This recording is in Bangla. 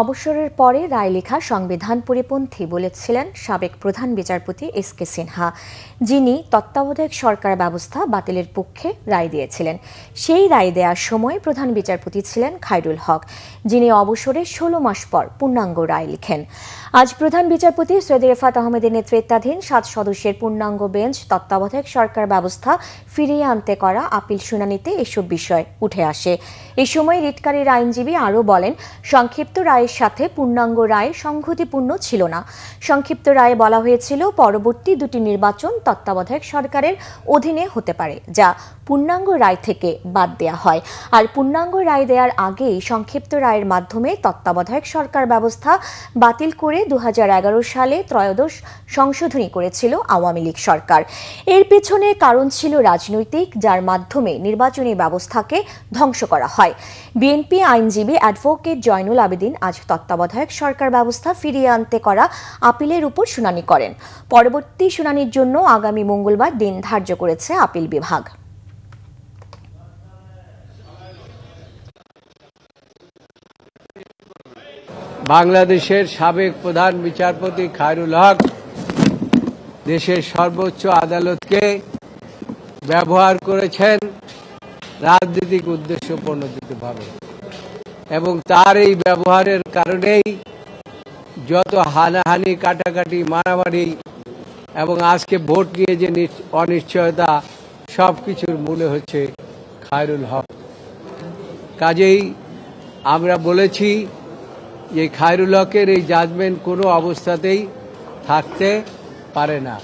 অবসরের পরে রায় লেখা সংবিধান পরিপন্থী বলেছিলেন সাবেক প্রধান বিচারপতি এস কে সিনহা। যিনি তত্ত্বাবধায়ক সরকার ব্যবস্থা বাতিলের পক্ষে রায় দিয়েছিলেন। সেই রায় দেওয়ার সময় প্রধান বিচারপতি ছিলেন খায়রুল হক, যিনি অবসরে ষোলো মাস পর পূর্ণাঙ্গ রায় লিখেন। আজ প্রধান বিচারপতি সৈয়দ রেফাত আহমেদের নেতৃত্বাধীন সাত সদস্যের পূর্ণাঙ্গ বেঞ্চ তত্ত্বাবধায়ক সরকার ব্যবস্থা ফিরিয়ে আনতে করা আপিল শুনানিতে এসব বিষয় উঠে আসে। এ সময় রিটকারীর আইনজীবী আরও বলেন, সংক্ষিপ্ত রায়ের সাথে পূর্ণাঙ্গ রায় সংহতিপূর্ণ ছিল না। সংক্ষিপ্ত রায়ে বলা হয়েছিল, পরবর্তী দুটি নির্বাচন তত্ত্বাবধায়ক সরকারের অধীনে হতে পারে, যা পূর্ণাঙ্গ রায় থেকে বাদ দেয়া হয়। আর পূর্ণাঙ্গ রায় দেওয়ার আগেই সংক্ষিপ্ত রায়ের মাধ্যমে তত্ত্বাবধায়ক সরকার ব্যবস্থা বাতিল করে দু হাজার এগারো সালে ত্রয়োদশ সংশোধনী করেছিল আওয়ামী লীগ সরকার। এর পেছনে কারণ ছিল রাজনৈতিক, যার মাধ্যমে নির্বাচনী ব্যবস্থাকে ধ্বংস করা হয়। বিএনপি আইনজীবী অ্যাডভোকেট জয়নুল আবেদিন আজ তত্ত্বাবধায়ক সরকার ব্যবস্থা ফিরিয়ে আনতে করা আপিলের উপর শুনানি করেন। পরবর্তী শুনানির জন্য আগামী মঙ্গলবার দিন ধার্য করেছে আপিল বিভাগ। বাংলাদেশের সাবেক প্রধান বিচারপতি খায়রুল হক দেশের সর্বোচ্চ আদালতকে ব্যবহার করেছেন রাজনৈতিক উদ্দেশ্য প্রণোদিতভাবে এবং তার এই ব্যবহারের কারণেই যত হানাহানি, কাটাকাটি, মারামারি এবং আজকে ভোট নিয়ে যে নিশ্চ- অনিশ্চয়তা সব কিছুর মূলে হচ্ছে খায়রুল হক। কাজেই আমরা বলেছি যে খায়রুল হকের এই জাজমেন্ট কোনো অবস্থাতেই থাকতে পারে না।